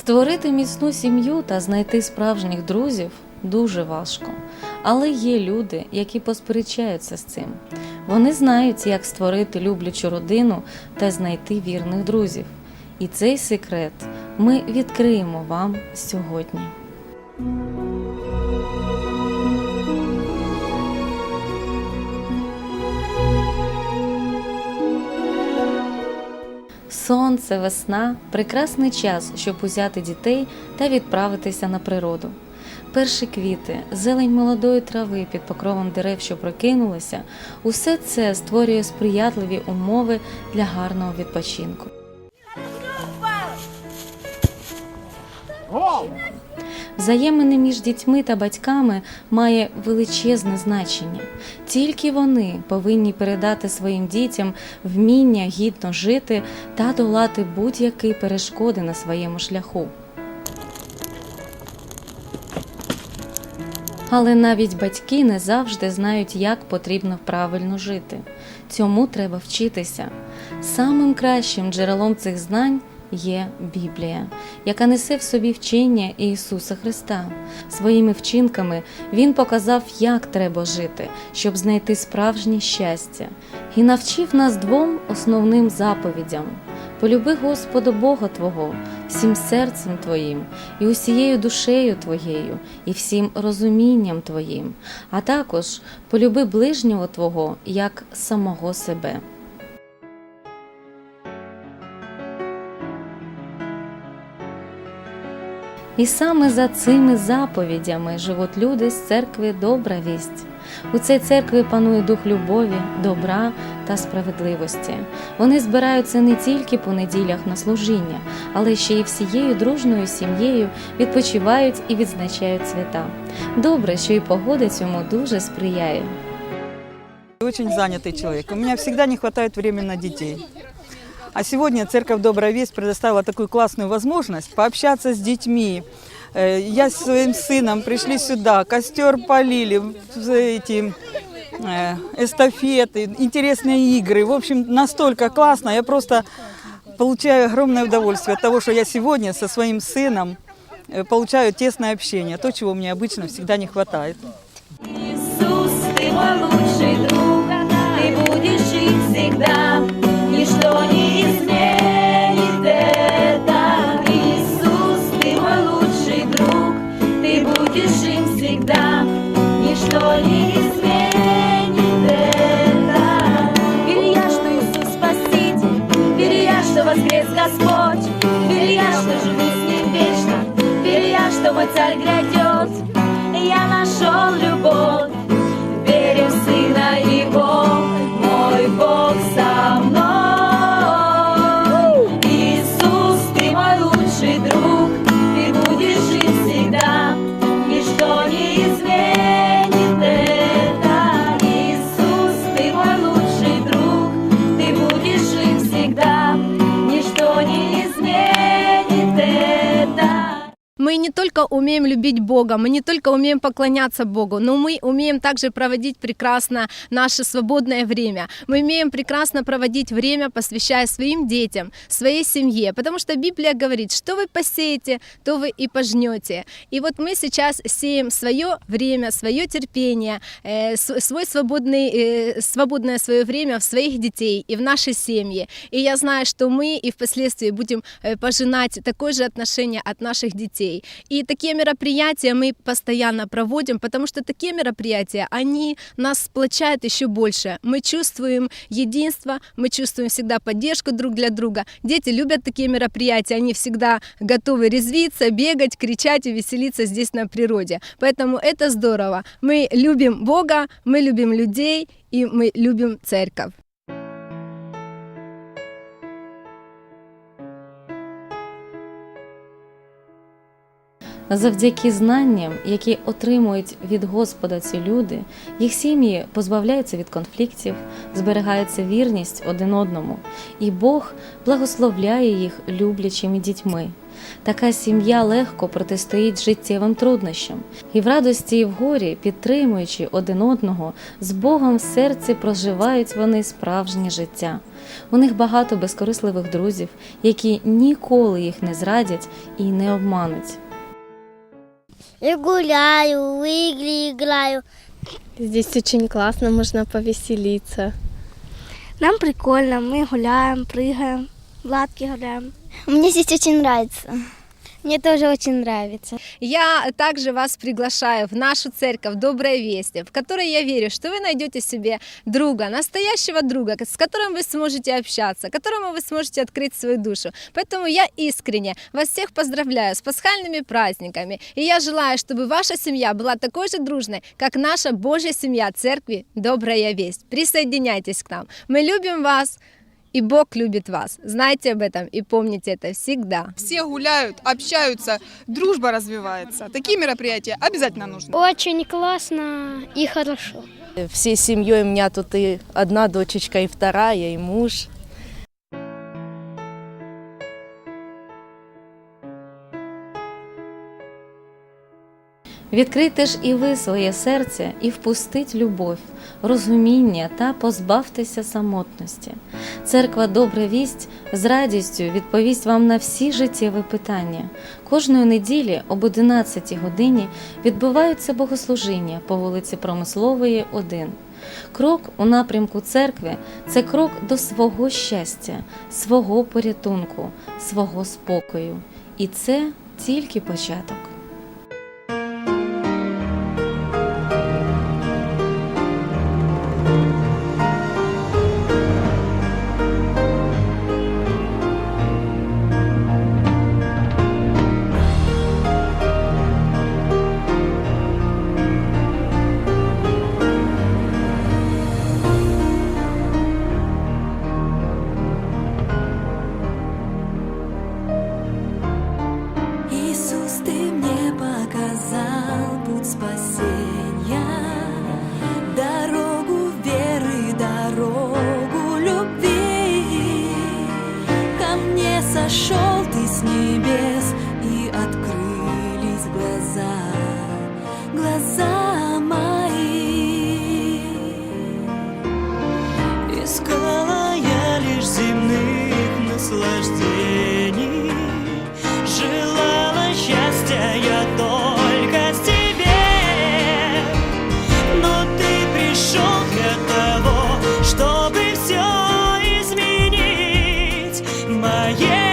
Створити міцну сім'ю та знайти справжніх друзів дуже важко. Але є люди, які посперечаються з цим. Вони знають, як створити люблячу родину та знайти вірних друзів. І цей секрет ми відкриємо вам сьогодні. Сонце, весна прекрасний час, щоб узяти дітей та відправитися на природу. Перші квіти, зелень молодої трави під покровом дерев, що прокинулися, усе це створює сприятливі умови для гарного відпочинку. Взаємини між дітьми та батьками має величезне значення. Тільки вони повинні передати своїм дітям вміння гідно жити та долати будь-які перешкоди на своєму шляху. Але навіть батьки не завжди знають, як потрібно правильно жити. Цьому треба вчитися. Самим кращим джерелом цих знань є Біблія, яка несе в собі вчення Ісуса Христа. Своїми вчинками Він показав, як треба жити, щоб знайти справжнє щастя, і навчив нас двом основним заповідям. Полюби Господа Бога Твого всім серцем Твоїм, і усією душею Твоєю, і всім розумінням Твоїм, а також полюби ближнього Твого як самого себе. І саме за цими заповідями живуть люди з церкви Добра вість. У цій церкві панує дух любові, добра та справедливості. Вони збираються не тільки по неділях на служіння, але ще й всією дружною сім'єю відпочивають і відзначають свята. Добре, що і погода цьому дуже сприяє. Очень занятый человек. У меня всегда не хватает времени на детей. А сегодня Церковь Добрая Весть предоставила такую классную возможность пообщаться с детьми. Э, Я с своим сыном пришли сюда, костер полили, эти э, эстафеты, интересные игры. В общем, настолько классно. Я просто получаю огромное удовольствие от того, что я сегодня со своим сыном э, получаю тесное общение. То, чего мне обычно всегда не хватает. Иисус, ты мой лучший друг, воскрес Господь, верю я, что живу с Ним вечно, верю я, что мой Царь грядет. Я нашел любовь, верю в Сына Его, мой Бог со мной. Иисус, ты мой лучший друг, Мы не только умеем любить Бога, мы не только умеем поклоняться Богу, но мы умеем также проводить прекрасно наше свободное время. Мы умеем прекрасно проводить время, посвящая своим детям, своей семье, потому что Библия говорит, что вы посеете, то вы и пожнете. И вот мы сейчас сеем свое время, свое терпение, э, свой свободный, э, свободное свое время в своих детей и в нашей семье. И я знаю, что мы и впоследствии будем э, пожинать такое же отношение от наших детей. И такие мероприятия мы постоянно проводим, потому что такие мероприятия, они нас сплочают еще больше. Мы чувствуем единство, мы чувствуем всегда поддержку друг для друга. Дети любят такие мероприятия, они всегда готовы резвиться, бегать, кричать и веселиться здесь на природе. Поэтому это здорово. Мы любим Бога, мы любим людей и мы любим церковь. Завдяки знанням, які отримують від Господа ці люди, їх сім'ї позбавляються від конфліктів, зберігається вірність один одному, і Бог благословляє їх люблячими дітьми. Така сім'я легко протистоїть життєвим труднощам, і в радості і в горі, підтримуючи один одного, з Богом в серці проживають вони справжнє життя. У них багато безкорисливих друзів, які ніколи їх не зрадять і не обмануть Я гуляю, в игры играю. Здесь очень классно, можно повеселиться. Нам прикольно, мы гуляем, прыгаем, в лапки гуляем. Мне здесь очень нравится. Мне тоже очень нравится. Я также вас приглашаю в нашу церковь Добрая Весть, в которой я верю, что вы найдете себе друга, настоящего друга, с которым вы сможете общаться, которому вы сможете открыть свою душу. Поэтому я искренне вас всех поздравляю с пасхальными праздниками. И я желаю, чтобы ваша семья была такой же дружной, как наша Божья семья Церкви Добрая Весть. Присоединяйтесь к нам. Мы любим вас. И Бог любит вас. Знайте об этом и помните это всегда. Все гуляют, общаются, дружба развивается. Такие мероприятия обязательно нужны. Очень классно и хорошо. Всей семьей у меня тут и одна дочечка, и вторая, и муж. Відкрийте ж і ви своє серце і впустіть любов, розуміння та позбавтеся самотності. Церква Добра вість з радістю відповість вам на всі життєві питання. Кожної неділі об 11 годині відбуваються богослужіння по вулиці Промислової, 1. Крок у напрямку церкви це крок до свого щастя, свого порятунку, свого спокою. І це тільки початок. сошел ты с небес И открылись глаза, глаза мои. Искала я лишь земных наслаждений Желала счастья я только тебе. Но ты пришел для того, чтобы все изменить. Моей